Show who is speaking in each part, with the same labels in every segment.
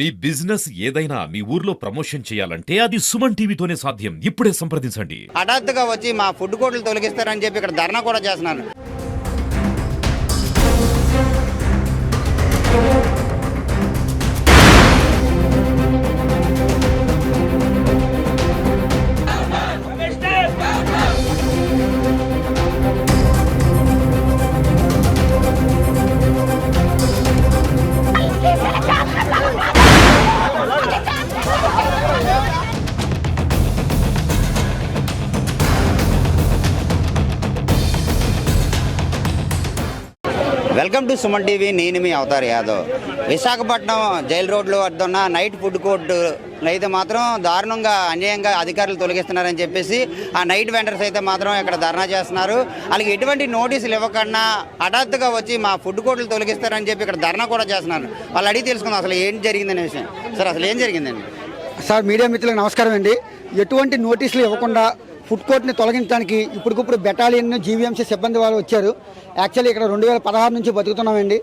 Speaker 1: మీ business ఏదైనా మీ ఊర్లో promotion చేయాలంటే అది సుమన్ టీవీతోనే సాధ్యం. ఇప్పుడే సంప్రదించండి.
Speaker 2: హఠాత్తుగా వచ్చి మా ఫుడ్ కోర్టులు తొలగిస్తారని చెప్పి ఇక్కడ ధర్నా కూడా చేస్తున్నాను. వెల్కమ్ టు సుమన్ టీవీ నేను మీ అవతార్ యాదవ్. విశాఖపట్నం జైలు రోడ్లో వద్ద ఉన్న నైట్ ఫుడ్ కోర్టు అయితే మాత్రం దారుణంగా అన్యాయంగా అధికారులు తొలగిస్తున్నారని చెప్పేసి ఆ నైట్ వెండర్స్ అయితే మాత్రం ఇక్కడ ధర్నా చేస్తున్నారు. వాళ్ళకి ఎటువంటి నోటీసులు ఇవ్వకుండా హఠాత్తుగా వచ్చి మా ఫుడ్ కోర్టులు తొలగిస్తారని చెప్పి ఇక్కడ ధర్నా కూడా చేస్తున్నారు. వాళ్ళు అడిగి తెలుసుకుందాం అసలు ఏం జరిగిందనే విషయం. సార్ అసలు ఏం జరిగిందండి?
Speaker 3: సార్ మీడియా మిత్రులకు నమస్కారం అండి. ఎటువంటి నోటీసులు ఇవ్వకుండా ఫుడ్ కోర్ట్ని తొలగించడానికి ఇప్పటికిప్పుడు బెటాలియన్ జీవీఎంసీ సిబ్బంది వాళ్ళు వచ్చారు. యాక్చువల్లీ ఇక్కడ రెండు వేల పదహారు నుంచి బతుకుతున్నామండి.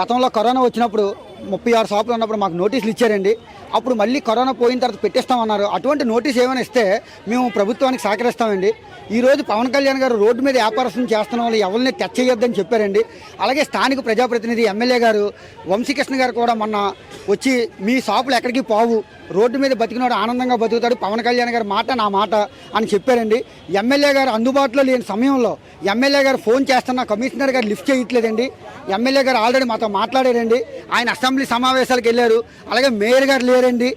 Speaker 3: గతంలో కరోనా వచ్చినప్పుడు ముప్పై ఆరు షాపులు ఉన్నప్పుడు మాకు నోటీసులు ఇచ్చారండి. అప్పుడు మళ్ళీ కరోనా పోయిన తర్వాత పెట్టేస్తామన్నారు. అటువంటి నోటీస్ ఏమైనా ఇస్తే మేము ప్రభుత్వానికి సహకరిస్తామండి. ఈరోజు పవన్ కళ్యాణ్ గారు రోడ్డు మీద వ్యాపారస్తులు చేస్తున్న వాళ్ళు ఎవరిని టచ్ చేయొద్దని చెప్పారండి. అలాగే స్థానిక ప్రజాప్రతినిధి ఎమ్మెల్యే గారు వంశీకృష్ణ గారు కూడా మొన్న వచ్చి మీ షాపులు ఎక్కడికి పోవు రోడ్డు మీద బతికినాడు ఆనందంగా బతుకుతాడు. పవన్ కళ్యాణ్ గారి మాట నా మాట అని చెప్పారండి. ఎమ్మెల్యే గారు అందుబాటులో లేని సమయంలో ఎమ్మెల్యే గారు ఫోన్ చేస్తున్న కమిషనర్ గారు లిఫ్ట్ చేయట్లేదండి. ఎమ్మెల్యే గారు ఆల్రెడీ మాతో మాట్లాడారండి. ఆయన అసెంబ్లీ సమావేశాలకు వెళ్ళారు. అలాగే మేయర్ గారు లేరండి.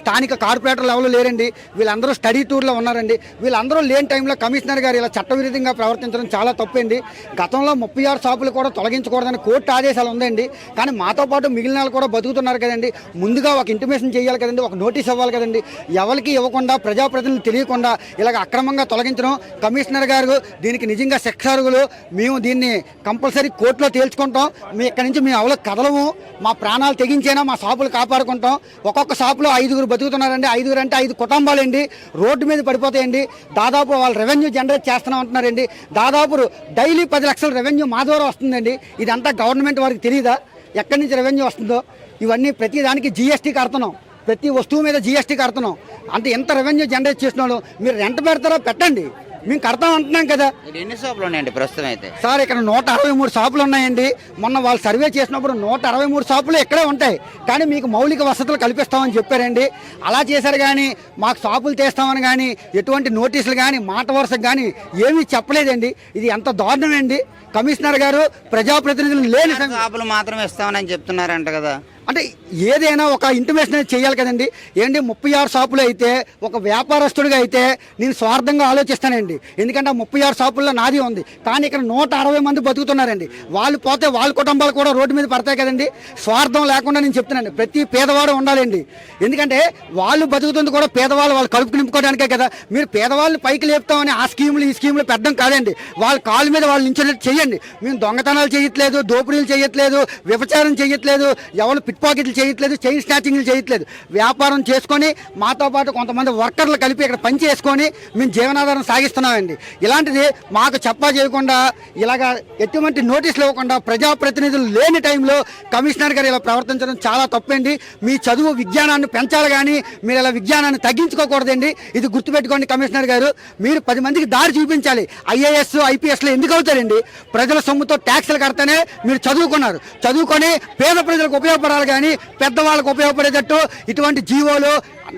Speaker 3: స్థానిక కార్పొరేటర్ లెవెల్లో లేరండి. వీళ్ళందరూ స్టడీ టూర్లో ఉన్నారండి. వీళ్ళందరూ లేని టైంలో కమిషనర్ గారు ఇలా చట్టవిరుద్ధంగా ప్రవర్తించడం చాలా తప్పండి. గతంలో ముప్పై ఆరు షాపులు కూడా తొలగించకూడదని కోర్టు ఆదేశాలు ఉందండి. కానీ మాతో పాటు మిగిలిన వాళ్ళు కూడా బతుకుతున్నారు కదండి. ముందుగా ఒక ఇంటిమేషన్ చేయాలి కదండి. ఒక నోటీస్ ఇవ్వాలి కదండి. ఎవరికి ఇవ్వకుండా ప్రజాప్రతినిధులు తెలియకుండా ఇలాగ అక్రమంగా తొలగించడం కమిషనర్ గారు దీనికి నిజంగా శిక్షార్హులు మేము దీన్ని కంపల్సరీ కోర్టులో తేల్చుకుంటాం. మీ ఇక్కడి నుంచి మేము ఎవరికి కదలము. మా ప్రాణాలు తెగించైనా మా షాపులు కాపాడుకుంటాం. ఒక్కొక్క షాపులో ఐదుగురు బతుకుతున్నారండి. ఐదుగురు అంటే ఐదు కుటుంబాలండి. రోడ్డు మీద పడిపోతాయండి. దాదాపు వాళ్ళు రెవెన్యూ జనరేట్ చేస్తున్నాం అంటున్నారండి. దాదాపు డైలీ పది లక్షల రెవెన్యూ మా ద్వారా వస్తుందండి. ఇదంతా గవర్నమెంట్ వారికి తెలియదా ఎక్కడి నుంచి రెవెన్యూ వస్తుందో? ఇవన్నీ ప్రతిదానికి జీఎస్టీ కడుతున్నాం ప్రతి వస్తువు మీద జీఎస్టీ కడుతున్నాం. అంటే ఎంత రెవెన్యూ జనరేట్ వాళ్ళు మీరు రెంట్ పెడతారో? పెట్టండి. మేము కడతాం అంటున్నాం కదా.
Speaker 2: ఎన్ని షాపులు ఉన్నాయండి ప్రస్తుతం అయితే?
Speaker 3: సార్ ఇక్కడ నూట అరవై మూడు షాపులు ఉన్నాయండి. మొన్న వాళ్ళు సర్వే చేసినప్పుడు నూట అరవై మూడు షాపులు ఇక్కడే ఉంటాయి. కానీ మీకు మౌలిక వసతులు కల్పిస్తామని చెప్పారండి. అలా చేశారు కానీ మాకు షాపులు తీస్తామని కానీ ఎటువంటి నోటీసులు కానీ మాట వరుసకు కానీ ఏమీ చెప్పలేదండి. ఇది ఎంత దారుణం అండి. కమిషనర్ గారు ప్రజాప్రతినిధులు లేని
Speaker 2: షాపులు మాత్రం ఇస్తామని చెప్తున్నారంట కదా.
Speaker 3: అంటే ఏదైనా ఒక ఇంటిమేషన్ అనేది చేయాలి కదండి. ఏంటి ముప్పై ఆరు షాపులు అయితే ఒక వ్యాపారస్తుడిగా అయితే నేను స్వార్థంగా ఆలోచిస్తానండి. ఎందుకంటే ఆ ముప్పై ఆరు షాపుల్లో నాది ఉంది. కానీ ఇక్కడ నూట అరవై మంది బతుకుతున్నారండి. వాళ్ళు పోతే వాళ్ళ కుటుంబాలు కూడా రోడ్డు మీద పడతాయి కదండి. స్వార్థం లేకుండా నేను చెప్తున్నాను. ప్రతి పేదవాడు ఉండాలండి. ఎందుకంటే వాళ్ళు బతుకుతుంది కూడా పేదవాళ్ళు వాళ్ళు కడుపు నింపుకోవడానికే కదా. మీరు పేదవాళ్ళు పైకి లేపుతామని ఆ స్కీములు ఈ స్కీములు పెద్దం కాదండి. వాళ్ళ కాళ్ళ మీద వాళ్ళు నించున్నట్టు చేయండి. మేము దొంగతనాలు చేయట్లేదు దోపిడీలు చేయట్లేదు వ్యభిచారం చేయట్లేదు. ఎవరు పిక్ పాకెట్లు చేయట్లేదు చైన్ స్నాచింగ్లు చేయట్లేదు. వ్యాపారం చేసుకొని మాతో పాటు కొంతమంది వర్కర్లు కలిపి ఇక్కడ పని చేసుకొని మేము జీవనాధారం సాగిస్తున్నామండి. ఇలాంటిది మాకు చెప్పా చేయకుండా ఇలాగా ఎటువంటి నోటీసులు ఇవ్వకుండా ప్రజాప్రతినిధులు లేని టైంలో కమిషనర్ గారు ఇలా ప్రవర్తించడం చాలా తప్పండి. మీ చదువు విజ్ఞానాన్ని పెంచాలి కానీ మీరు ఇలా విజ్ఞానాన్ని తగ్గించుకోకూడదండి. ఇది గుర్తుపెట్టుకోండి కమిషనర్ గారు. మీరు పది మందికి దారి చూపించాలి. ఐఏఎస్ ఐపీఎస్లో ఎందుకు అవుతారండి? ప్రజల సొమ్ముతో ట్యాక్సులు కడితేనే మీరు చదువుకున్నారు. చదువుకొని పేద ప్రజలకు ఉపయోగపడాలి. కానీ పెద్దవాళ్ళకు ఉపయోగపడేటట్టు ఇటువంటి జీవోలు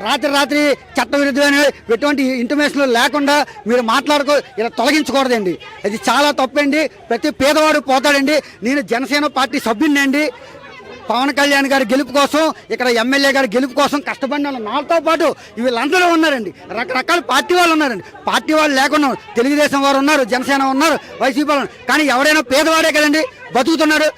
Speaker 3: రాత్రి రాత్రి చట్టవిరుద్ధమైన ఎటువంటి ఇంటిమేషన్లు లేకుండా మీరు మాట్లాడుకో ఇలా తొలగించకూడదండి. అది చాలా తప్పండి. ప్రతి పేదవాడు పోతాడండి. నేను జనసేన పార్టీ సభ్యుడిని పవన్ కళ్యాణ్ గారి గెలుపు కోసం ఇక్కడ ఎమ్మెల్యే గారి గెలుపు కోసం కష్టపడిన వాళ్ళు నాతో పాటు వీళ్ళందరూ ఉన్నారండి. రకరకాల పార్టీ వాళ్ళు ఉన్నారండి. పార్టీ వాళ్ళు లేకుండా తెలుగుదేశం వారు ఉన్నారు జనసేన ఉన్నారు వైసీపీ వాళ్ళు కానీ ఎవరైనా పేదవాడే కదండి బతుకుతున్నాడు.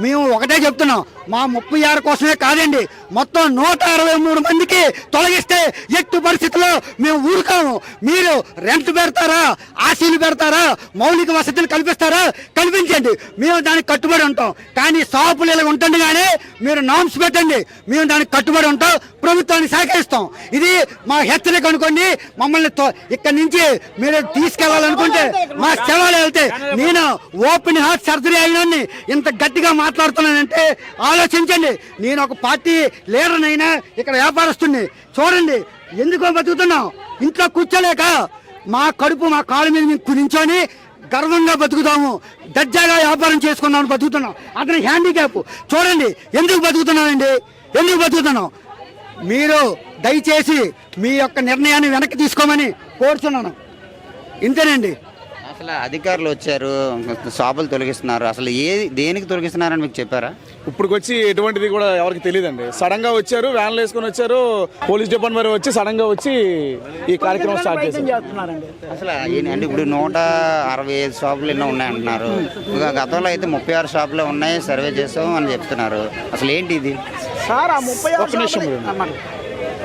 Speaker 3: మేము ఒకటే చెప్తున్నాం. మా ముప్పై ఆరు కోసమే కాదండి మొత్తం నూట అరవై మూడు మందికి తొలగిస్తే ఎట్టు పరిస్థితుల్లో మేము ఊరుకోము. మీరు రెంట్ పెడతారా ఆశీలు పెడతారా మౌలిక వసతులు కల్పిస్తారా కల్పించండి. మేము దానికి కట్టుబడి ఉంటాం. కానీ షాపులు ఇలా ఉంటుంది కానీ మీరు నామ్స్ పెట్టండి. మేము దానికి కట్టుబడి ఉంటాం ప్రభుత్వాన్ని సహకరిస్తాం. ఇది మా హెచ్చరిక అనుకోండి మమ్మల్ని తో- ఇక్కడి నుంచి మీరు తీసుకెళ్ళాలనుకుంటే మా శవాలు వెళ్తే నేను ఓపెన్ హార్ట్ సర్జరీ అయినా ఇంత గట్టిగా మాట్లాడుతున్నానంటే ఆలోచించండి. నేను ఒక పార్టీ లీడర్నైనా ఇక్కడ వ్యాపారస్తుని చూడండి ఎందుకో బతుకుతున్నాం? ఇంట్లో కూర్చోలేక మా కడుపు మా కాళ్ళ మీద మేము కుదించొని గర్వంగా బతుకుతాము. దర్జాగా వ్యాపారం చేసుకున్నాము బతుకుతున్నాం. అతని హ్యాండిక్యాప్ చూడండి ఎందుకు బతుకుతున్నామండి? ఎందుకు బతుకుతున్నాం? మీరు దయచేసి మీ యొక్క నిర్ణయాన్ని వెనక్కి తీసుకోమని కోరుతున్నాను ఇంతేనండి.
Speaker 2: అసలు అధికారులు వచ్చారు షాపులు తొలగిస్తున్నారు. అసలు ఏ దేనికి తొలగిస్తున్నారని మీకు చెప్పారా?
Speaker 4: ఇప్పుడు వచ్చి ఎటువంటిది కూడా ఎవరికి తెలియదండి. సడన్గా వచ్చారు వ్యాన్లు వేసుకొని వచ్చారు పోలీస్ డిపార్ట్మెంట్ వచ్చి సడన్గా వచ్చి ఈ కార్యక్రమం స్టార్ట్ చేశారు.
Speaker 2: అసలు ఏంటి అంటే ఇప్పుడు నూట అరవై ఐదు షాపులు ఎన్నో ఉన్నాయంటున్నారు. ఇంకా గతంలో అయితే ముప్పై ఆరు షాపులు ఉన్నాయి సర్వే చేసాం అని చెప్తున్నారు. అసలు ఏంటి ఇది?
Speaker 4: నిమిషం ఉండండి.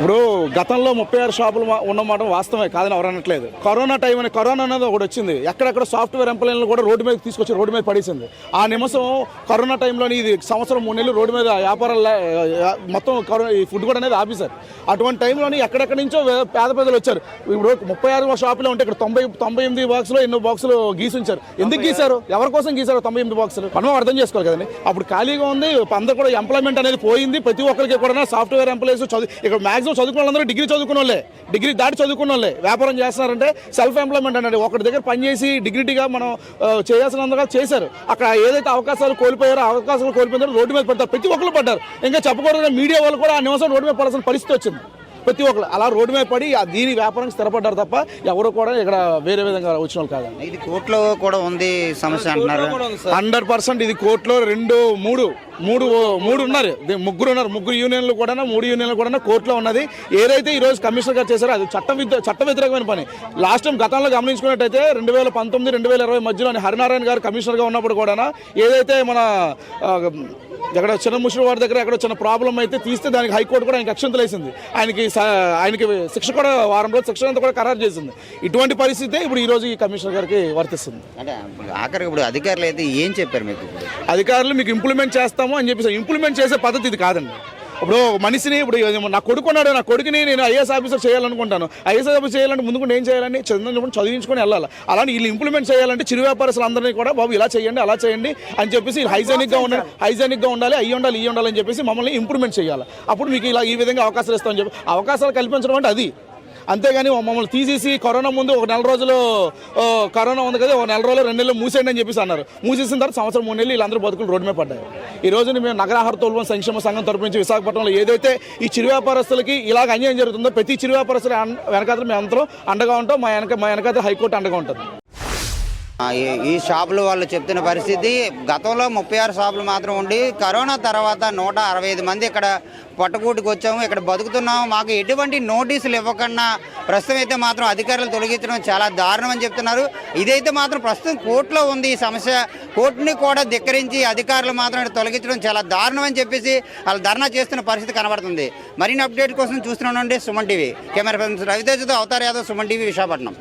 Speaker 4: ఇప్పుడు గతంలో ముప్పై ఆరు షాపులు మా- ఉన్నమాట వాస్తవమే కాదని ఎవరు అనట్లేదు. కరోనా టైం అని కరోనా అనేది ఒకటి వచ్చింది. ఎక్కడెక్కడ సాఫ్ట్వేర్ ఎంప్లాయీలను కూడా రోడ్డు మీద తీసుకొచ్చి రోడ్డు మీద పడేసింది. ఆ నిమిషం కరోనా టైంలోని ఇది సంవత్సరం మూడు నెలలు రోడ్డు మీద వ్యాపారాలు మొత్తం కరోనా ఈ ఫుడ్ కూడా అనేది ఆఫీసర్ అటువంటి టైంలోని ఎక్కడెక్కడి నుంచో పేద ప్రజలు వచ్చారు. ఇప్పుడు ముప్పై ఆరు షాపులు ఉంటే ఇక్కడ తొంభై తొంభై ఎనిమిది బాక్సులు ఎన్నో బాక్సులు గీసి ఉంచారు ఎందుకు గీశారు? ఎవరి కోసం గీశారు తొంభై ఎనిమిది బాక్సులు మనం అర్థం చేసుకోవాలి కదండి. అప్పుడు ఖాళీగా ఉంది అందరూ కూడా ఎంప్లాయ్మెంట్ అనేది పోయింది. ప్రతి ఒక్కరికి కూడా సాఫ్ట్వేర్ ఎంప్లాయీస్ చదువు ఇక్కడ మాక్సిమం చదువుకున్న వాళ్ళందరూ డిగ్రీ చదువుకున్న వాళ్ళే డిగ్రీ దాటి చదువుకున్న వాళ్ళే వ్యాపారం చేస్తున్నారంటే సెల్ఫ్ ఎంప్లాయ్మెంట్ అనేది ఒకటి దగ్గర పనిచేసి డిగ్నిటీగా మనం చేయాల్సిన చేశారు. అక్కడ ఏదైతే అవకాశాలు కోల్పోయారో అవకాశాలు కోల్పోయిందో రోడ్డు మీద పడతారు. ప్రతి ఒక్కరు పడ్డారు. ఇంకా చెప్పకూడదు మీడియా వాళ్ళు కూడా ఆ నిమిషం రోడ్డు మీద పడాల్సిన పరిస్థితి వచ్చింది. ప్రతి ఒక్కరు అలా రోడ్డు మీద పడి ఆ దీని వ్యాపారం స్థిరపడ్డారు తప్ప ఎవరు కూడా ఇక్కడ వేరే విధంగా వచ్చిన వాళ్ళు కాదండి
Speaker 2: ఇది కోర్టులో కూడా ఉంది సమస్య అంటున్నారు.
Speaker 4: హండ్రెడ్ పర్సెంట్ ఇది కోర్టులో రెండు మూడు మూడు మూడు ఉన్నారు. ముగ్గురు ఉన్నారు. ముగ్గురు యూనియన్లు కూడా మూడు యూనియన్లు కూడా కోర్టులో ఉన్నది. ఏదైతే ఈ రోజు కమిషనర్ గారు చేశారో అది చట్ట చట్ట వ్యతిరేకమైన పని. లాస్ట్ టైం గతంలో గమనించుకున్నట్టయితే రెండు వేల పంతొమ్మిది రెండు వేల ఇరవై మధ్యలో హరినారాయణ గారు కమిషనర్గా ఉన్నప్పుడు కూడా ఏదైతే మన ఎక్కడ చిన్న ముష్టి వాడి దగ్గర ఎక్కడ చిన్న ప్రాబ్లం అయితే తీస్తే దానికి హైకోర్టు కూడా ఆయనకి అక్షంతలు వేసింది. ఆయనకి ఆయనకి శిక్ష కూడా వారం రోజులు శిక్ష అంతా కూడా ఖరారు చేసింది. ఇటువంటి పరిస్థితి ఇప్పుడు ఈ రోజు ఈ కమిషనర్ గారికి వర్తిస్తుంది.
Speaker 2: అంటే ఆఖరికి ఇప్పుడు అధికారులు అయితే ఏం చెప్పారు మీకు
Speaker 4: అధికారులు మీకు ఇంప్లిమెంట్ చేస్తాము అని చెప్పేసి ఇంప్లిమెంట్ చేసే పద్ధతి ఇది కాదండి. ఇప్పుడు మనిషిని ఇప్పుడు నా కొడుకు ఉన్నాడు నా కొడుకుని నేను ఐఏఎస్ ఆఫీసర్ చేయాలనుకుంటాను. ఐఏఎస్ ఆఫీసర్ చేయాలంటే ముందు కూడా ఏం చేయాలని చదివినప్పుడు చదివించుకొని వెళ్ళాలి? అలానే వీళ్ళు ఇంప్లిమెంట్ చేయాలంటే చిరు వ్యాపారస్తులు అందరినీ కూడా బాబు ఇలా చేయండి అలా చేయండి అని చెప్పేసి హైజెనిక్గా ఉండాలి హైజెనిక్గా ఉండాలి అయ్యి ఉండాలి ఇవి ఉండాలి అని చెప్పేసి మమ్మల్ని ఇంప్రూవ్మెంట్ చేయాలి. అప్పుడు మీకు ఇలా ఈ విధంగా అవకాశాలు ఇస్తామని చెప్పి అవకాశాలు కల్పించడం అంటే అది. అంతేగాని మమ్మల్ని తీసేసి కరోనా ముందు ఒక నెల రోజులు కరోనా ఉంది కదా ఒక నెల రోజులు రెండు నెలలు మూసేయండి అని చెప్పేసి అన్నారు. మూసేసిన తర్వాత సంవత్సరం మూడు నెలలు వీళ్ళందరూ బతుకులు రోడ్డు మీద పడ్డాయి ఈ రోజు మేము నగరాహార తోల్వం సంక్షేమ సంఘం తరపు నుంచి విశాఖపట్నంలో ఏదైతే ఈ చిరు వ్యాపారస్తులకి ఇలాగ అన్యాయం జరుగుతుందో ప్రతి చిరు వ్యాపారస్తుల వెనకాతలు మేము అందరం అండగా ఉంటాం. మా వెనక మా వెనకాల హైకోర్టు అండగా ఉంటుంది.
Speaker 2: ఈ- షాపులు వాళ్ళు చెప్తున్న పరిస్థితి గతంలో ముప్పై ఆరు షాపులు మాత్రం ఉండి కరోనా తర్వాత నూట అరవై ఐదు మంది ఇక్కడ పట్టుకూటికి వచ్చాము ఇక్కడ బతుకుతున్నాము. మాకు ఎటువంటి నోటీసులు ఇవ్వకుండా ప్రస్తుతం అయితే మాత్రం అధికారులు తొలగించడం చాలా దారుణం అని చెప్తున్నారు. ఇదైతే మాత్రం ప్రస్తుతం కోర్టులో ఉంది ఈ సమస్య. కోర్టుని కూడా ధిక్కరించి అధికారులు మాత్రం తొలగించడం చాలా దారుణం అని చెప్పేసి వాళ్ళు ధర్నా చేస్తున్న పరిస్థితి కనబడుతుంది. మరిన్ని అప్డేట్ కోసం చూస్తున్నానండి సుమన్ టీవీ. కెమెరా పర్సన్ రవితేజతో అవతార్ యాదవ్ సుమన్ టీవీ విశాఖపట్నం.